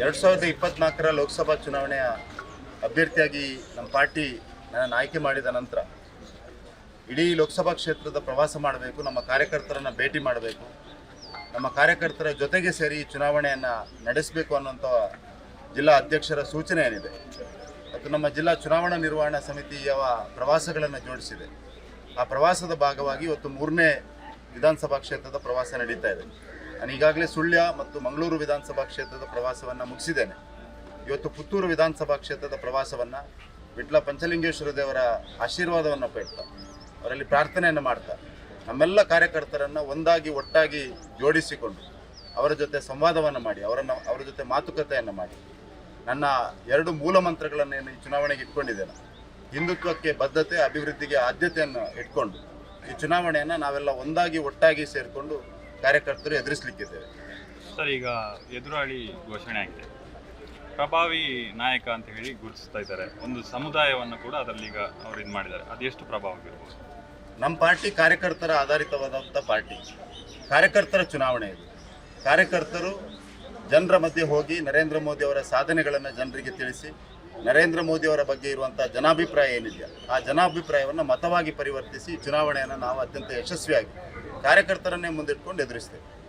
ಎರಡು ಸಾವಿರದ ಇಪ್ಪತ್ನಾಲ್ಕರ ಲೋಕಸಭಾ ಚುನಾವಣೆಯ ಅಭ್ಯರ್ಥಿಯಾಗಿ ನಮ್ಮ ಪಾರ್ಟಿ ನನ್ನನ್ನು ಆಯ್ಕೆ ಮಾಡಿದ ನಂತರ ಇಡೀ ಲೋಕಸಭಾ ಕ್ಷೇತ್ರದ ಪ್ರವಾಸ ಮಾಡಬೇಕು, ನಮ್ಮ ಕಾರ್ಯಕರ್ತರನ್ನು ಭೇಟಿ ಮಾಡಬೇಕು, ನಮ್ಮ ಕಾರ್ಯಕರ್ತರ ಜೊತೆಗೆ ಸೇರಿ ಚುನಾವಣೆಯನ್ನು ನಡೆಸಬೇಕು ಅನ್ನೋಂಥ ಜಿಲ್ಲಾ ಅಧ್ಯಕ್ಷರ ಸೂಚನೆ ಏನಿದೆ, ಮತ್ತು ನಮ್ಮ ಜಿಲ್ಲಾ ಚುನಾವಣಾ ನಿರ್ವಹಣಾ ಸಮಿತಿಯ ಪ್ರವಾಸಗಳನ್ನು ಜೋಡಿಸಿದೆ, ಆ ಪ್ರವಾಸದ ಭಾಗವಾಗಿ ಇವತ್ತು ಮೂರನೇ ವಿಧಾನಸಭಾ ಕ್ಷೇತ್ರದ ಪ್ರವಾಸ ನಡೀತಾ ಇದೆ. ನಾನು ಈಗಾಗಲೇ ಸುಳ್ಯ ಮತ್ತು ಮಂಗಳೂರು ವಿಧಾನಸಭಾ ಕ್ಷೇತ್ರದ ಪ್ರವಾಸವನ್ನು ಮುಗಿಸಿದ್ದೇನೆ. ಇವತ್ತು ಪುತ್ತೂರು ವಿಧಾನಸಭಾ ಕ್ಷೇತ್ರದ ಪ್ರವಾಸವನ್ನು ವಿಟ್ಲ ಪಂಚಲಿಂಗೇಶ್ವರ ದೇವರ ಆಶೀರ್ವಾದವನ್ನು ಪಡ್ತಾ, ಅವರಲ್ಲಿ ಪ್ರಾರ್ಥನೆಯನ್ನು ಮಾಡ್ತಾ, ನಮ್ಮೆಲ್ಲ ಕಾರ್ಯಕರ್ತರನ್ನು ಒಂದಾಗಿ ಒಟ್ಟಾಗಿ ಜೋಡಿಸಿಕೊಂಡು ಅವರ ಜೊತೆ ಸಂವಾದವನ್ನು ಮಾಡಿ, ಅವರನ್ನು, ಅವರ ಜೊತೆ ಮಾತುಕತೆಯನ್ನು ಮಾಡಿ, ನನ್ನ ಎರಡು ಮೂಲ ಮಂತ್ರಗಳನ್ನು ಈ ಚುನಾವಣೆಗೆ ಇಟ್ಕೊಂಡಿದ್ದೇನೆ. ಹಿಂದುತ್ವಕ್ಕೆ ಬದ್ಧತೆ, ಅಭಿವೃದ್ಧಿಗೆ ಆದ್ಯತೆಯನ್ನು ಇಟ್ಕೊಂಡು ಈ ಚುನಾವಣೆಯನ್ನು ನಾವೆಲ್ಲ ಒಂದಾಗಿ ಒಟ್ಟಾಗಿ ಸೇರಿಕೊಂಡು ಕಾರ್ಯಕರ್ತರು ಎದುರಿಸಲಿಕ್ಕಿದ್ದೇವೆ ಸರ್ ಈಗ ಎದುರಾಳಿ ಘೋಷಣೆ ಆಗಿದೆ. ಪ್ರಭಾವಿ ನಾಯಕ ಅಂತ ಹೇಳಿ ಗುರುತಿಸ್ತಾ ಇದ್ದಾರೆ. ಒಂದು ಸಮುದಾಯವನ್ನು ಕೂಡ ಅದರಲ್ಲಿ ಈಗ ಅವ್ರು ಇದು ಮಾಡಿದ್ದಾರೆ. ಅದೆಷ್ಟು ಎಷ್ಟು ಪ್ರಭಾವ ಬೀರ್ಬೋದು? ನಮ್ಮ ಪಾರ್ಟಿ ಕಾರ್ಯಕರ್ತರ ಆಧಾರಿತವಾದಂಥ ಪಾರ್ಟಿ. ಕಾರ್ಯಕರ್ತರ ಚುನಾವಣೆ ಇದು. ಕಾರ್ಯಕರ್ತರು ಜನರ ಮಧ್ಯೆ ಹೋಗಿ ನರೇಂದ್ರ ಮೋದಿ ಅವರ ಸಾಧನೆಗಳನ್ನು ಜನರಿಗೆ ತಿಳಿಸಿ ನರೇಂದ್ರ ಮೋದಿ ಅವರ ಬಗ್ಗೆ ಇರುವಂಥ ಜನಾಭಿಪ್ರಾಯ ಏನಿದೆಯಾ ಆ ಜನಾಭಿಪ್ರಾಯವನ್ನು ಮತವಾಗಿ ಪರಿವರ್ತಿಸಿ ಚುನಾವಣೆಯನ್ನು ನಾವು ಅತ್ಯಂತ ಯಶಸ್ವಿಯಾಗಿ ಕಾರ್ಯಕರ್ತರನ್ನೇ ಮುಂದಿಟ್ಕೊಂಡು ಎದುರಿಸ್ತೇವೆ.